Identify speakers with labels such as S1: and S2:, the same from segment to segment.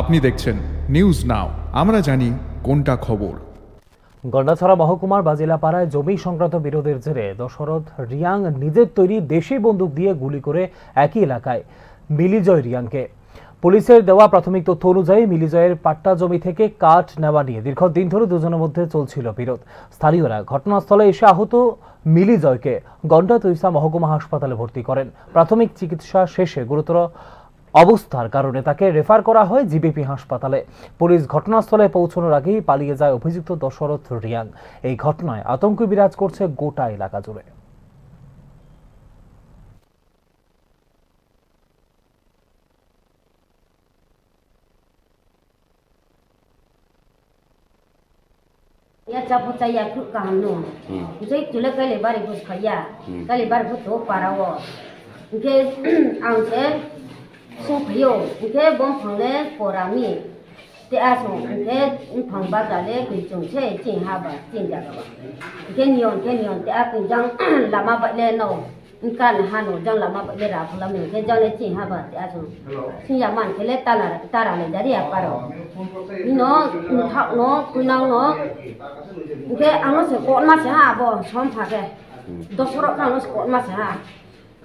S1: আপনি দেখছেন news now আমরা জানি কোনটা খবর।
S2: গন্ডাছড়া মহকুমার বাজিলাপাড়ায় জমি সংক্রান্ত বিরোধের জেরে দশরথ রিয়াং নিজের তৈরি দেশি বন্দুক দিয়ে গুলি করে একই এলাকায় মিলিজয় রিয়াংকে। পুলিশের দেওয়া প্রাথমিক তথ্য অনুযায়ী মিলিজয়ের পাট্টা জমি থেকে কাঠ নেওয়া নিয়ে দীর্ঘদিন ধরে দুজনের মধ্যে চলছিল বিরোধ। স্থানীয়রা ঘটনাস্থলে এসে আহত মিলিজয়কে গন্ডা তৈসা মহকুমা হাসপাতালে ভর্তি করেন। প্রাথমিক চিকিৎসা শেষে গুরুতর অবস্থার কারণে তাকে রেফার করা হয় জিবিপি হাসপাতালে। পুলিশ ঘটনাস্থলে পৌঁছানোর আগেই পালিয়ে যায় অভিযুক্ত দশরথ রিয়াং। এই ঘটনায় আতঙ্ক বিরাজ করছে গোটা এলাকা জুড়ে।
S3: bu to 小朋友，你看，往棚里包大米。第二场，你看，你棚把子来给种菜，种下吧，种点个吧。你看你，你看你，第二场种，立马把来弄。你看哈弄，种立马把来打不勒你，给种来种下吧。第二场。先一万，你来打来，打来嘞，这里也怕咯。侬，侬，姑娘侬，你看，俺们是过年是哈，不，上浮些，多少人看我们过年是哈？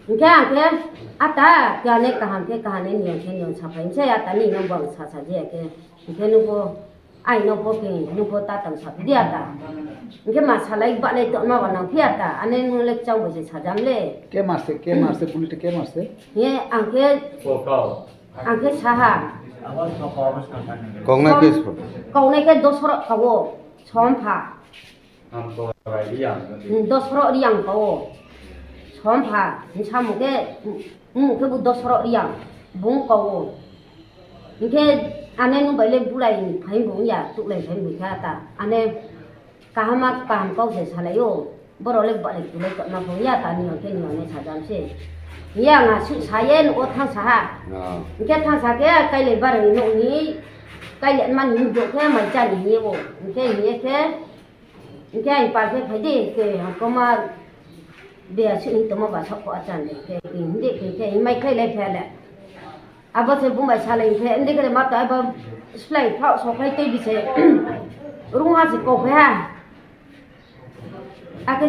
S3: Cột mà sẽ hà cái ăn cái à ta cái này cả hàng cái cả này nhiều cái nhiều chả phải cái à ta này nó bằng chả chả gì cái cái nó có ai nó có cái nó có ta tầm chả đi à ta cái mà chả lấy bạn này tụi nó vào nào phía ta anh ấy nó lấy cháu bây giờ chả dám lấy
S4: কে মারছে কে মারছে পুলিশটা কে মারছে
S3: cái ăn cái ăn cái chả hà
S5: কংনা কেস
S3: cậu này cái đó số somha incha muke muke bu dosro ya bung kawo inke ane nu bale bulai ni phai bung ya tu le phai mikha ta ane kahama kaham kau se sala yo borole bale tu le na bung ya ta ni ke ni ne sa jam se ya nga su sayen o thang sa ha inke thang sa ke kai le bar ni no ni kai le man ni do ke mai cha ni ni bo inke ni ke inke ai pa ke phai de ke hamko ma sự hình tụi bà sắp qua chân đấy cái cái đi cái cái mấy cái lấy phải lẹ à bữa giờ bụng bà xả lấy phải anh đi cái mà tại bà slay phao sau cái tay bị sẽ rung ha sẽ cổ phải ha à